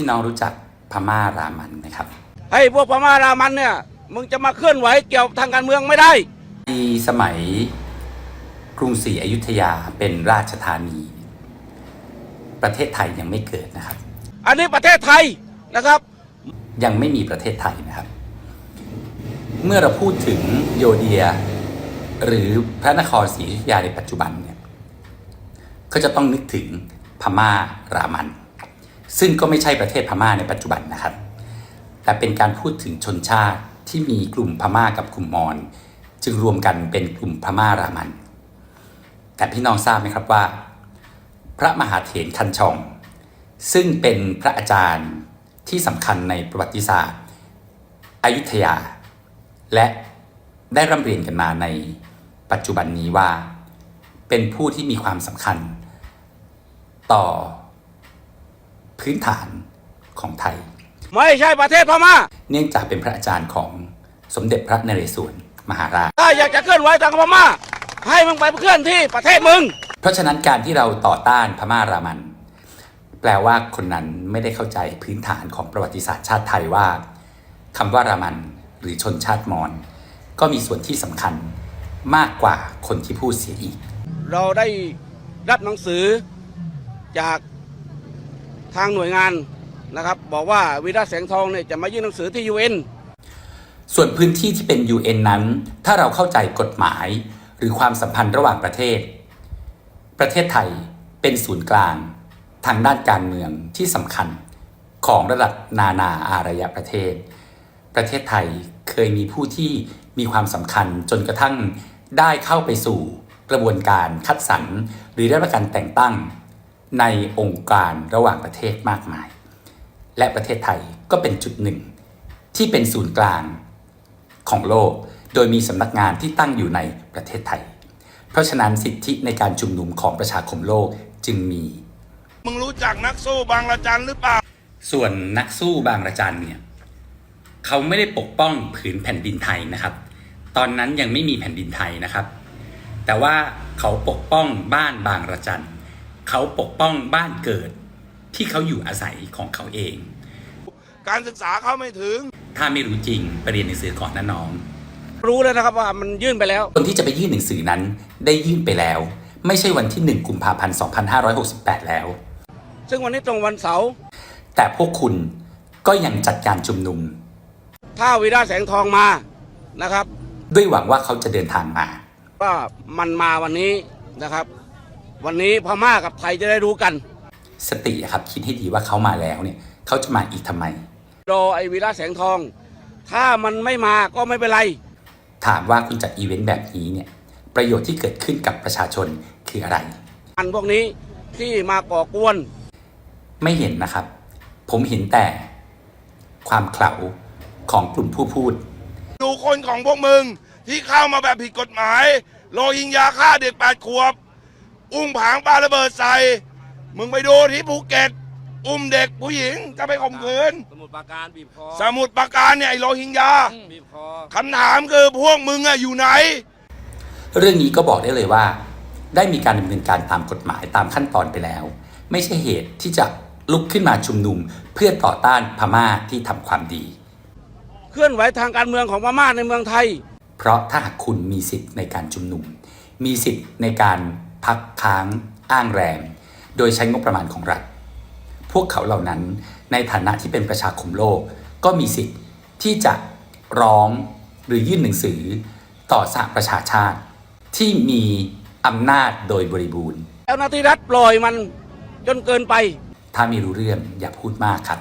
พี่น้องรู้จักพม่ารามันไหมครับให้พวกพม่ารามันเนี่ยมึงจะมาเคลื่อนไหวเกี่ยวทางการเมืองไม่ได้ในสมัยกรุงศรีอยุธยาเป็นราชธานี ประเทศไทยยังไม่เกิดนะครับ อันนี้ประเทศไทยนะครับ ยังไม่มีประเทศไทยนะครับ เมื่อเราพูดถึงโยเดีย หรือพระนครศรีอยุธยาในปัจจุบันเนี่ยก็จะต้องนึกถึงพม่ารามัน ซึ่งก็ไม่ใช่ประเทศพม่าในปัจจุบันนะครับ แต่เป็นการพูดถึงชนชาติที่มีกลุ่มพม่ากับกลุ่มมอญจึงรวมกันเป็นกลุ่มพม่ารามัน แต่พี่น้องทราบไหมครับว่า พระมหาเถรคันชอง ซึ่งเป็นพระอาจารย์ที่สำคัญในประวัติศาสตร์อยุธยา และได้ร่ำเรียนกันมาในปัจจุบันนี้ว่า เป็นผู้ที่มีความสำคัญ ต่อ พื้นฐานของไทย ไม่ใช่ประเทศพม่า เนื่องจากเป็นพระอาจารย์ของสมเด็จพระนเรศวรมหาราช ถ้าอยากจะเคลื่อนไหวทางพม่า ให้มึงไปเคลื่อนที่ประเทศมึง เพราะฉะนั้นการที่เราต่อต้านพม่ารามัน แปลว่าคนนั้นไม่ได้เข้าใจพื้นฐานของประวัติศาสตร์ชาติไทยว่าคำว่ารามันหรือชนชาติมอญก็มีส่วนที่สำคัญมากกว่าคนที่พูดเสียอีก เราได้รับหนังสือจาก ทางหน่วยงานนะครับ บอกว่าวีระแสงทองเนี่ยจะมายื่นหนังสือที่ยูเอ็นส่วนพื้นที่ที่เป็น UN นั้น ถ้าเราเข้าใจกฎหมาย หรือความสัมพันธ์ระหว่างประเทศ ประเทศไทยเป็นศูนย์กลาง ทางด้านการเมืองที่สำคัญของระดับนานาอารยประเทศ ประเทศไทยเคยมีผู้ที่มีความสำคัญจนกระทั่งได้เข้าไปสู่กระบวนการคัดสรรหรือได้รับการแต่งตั้ง ในองค์การระหว่างประเทศมากมาย และประเทศไทยก็เป็นจุดหนึ่ง ที่เป็นศูนย์กลางของโลก โดยมีสำนักงานที่ตั้งอยู่ในประเทศไทย เพราะฉะนั้นสิทธิในการชุมนุมของประชาคมโลกจึงมี มึงรู้จักนักสู้บางระจันหรือเปล่า ส่วนนักสู้บางระจันเนี่ยเขาไม่ได้ปกป้องผืนแผ่นดินไทยนะครับ ตอนนั้นยังไม่มีแผ่นดินไทยนะครับ แต่ว่าเขาปกป้องบ้านบางระจัน เขาปกป้องบ้านเกิดที่เขาอยู่อาศัยของเขาเอง การศึกษาเขาไม่ถึง ถ้าไม่รู้จริงไปเรียนหนังสือก่อนนะน้อง รู้แล้วนะครับว่ามันยื่นไปแล้ว คนที่จะไปยื่นหนังสือนั้นได้ยื่นไปแล้ว ไม่ใช่วันที่ 1 กุมภาพันธ์ 2568 แล้ว ซึ่งวันนี้ตรงวันเสาร์แต่พวกคุณก็ยังจัดการชุมนุม ถ้าวีระแสงทองมานะครับ ด้วยหวังว่าเขาจะเดินทางมา ว่ามันมาวันนี้นะครับ วันนี้พม่ากับไทยจะได้รู้กัน สติอะครับคิดให้ดีว่าเขามาแล้วเนี่ยเขาจะมาอีกทำไมรอไอ้วีระแสงทอง ถ้ามันไม่มาก็ไม่เป็นไร ถามว่าคุณจัดอีเวนต์แบบนี้เนี่ยประโยชน์ที่เกิดขึ้นกับประชาชนคืออะไร อันพวกนี้ที่มาก่อกวน ไม่เห็นนะครับ ผมเห็นแต่ความเขลาของกลุ่มผู้พูด ดูคนของพวกมึงที่เข้ามาแบบผิดกฎหมาย โลหิงยาฆ่าเด็กแปดขวบ อุ้งผางปาระเบิดใส่ มึงไปดูที่ภูเก็ต อุ้มเด็กผู้หญิงจะไปข่มขืน สมุดปราการบีบคอสมุดปราการเนี่ยไอโลหิงยาบีบคอ คำถามคือพวกมึงอะอยู่ไหน เรื่องนี้ก็บอกได้เลยว่า ได้มีการดำเนินการตามกฎหมายตามขั้นตอนไปแล้ว ไม่ใช่เหตุที่จะลุกขึ้นมาชุมนุมเพื่อต่อต้านพม่าที่ทำความดี เคลื่อนไหวทางการเมืองของพม่าในเมืองไทย เพราะถ้าหากคุณมีสิทธิ์ในการชุมนุม มีสิทธิ์ในการ พักค้างอ้างแรมโดยใช้งบประมาณของรัฐ พวกเขาเหล่านั้นในฐานะที่เป็นประชาคมโลก ก็มีสิทธิ์ที่จะร้องหรือยื่นหนังสือต่อสหประชาชาติ ที่มีอำนาจโดยบริบูรณ์เจ้าหน้าที่รัฐปล่อยมันจนเกินไป ถ้าไม่รู้เรื่องอย่าพูดมากครับ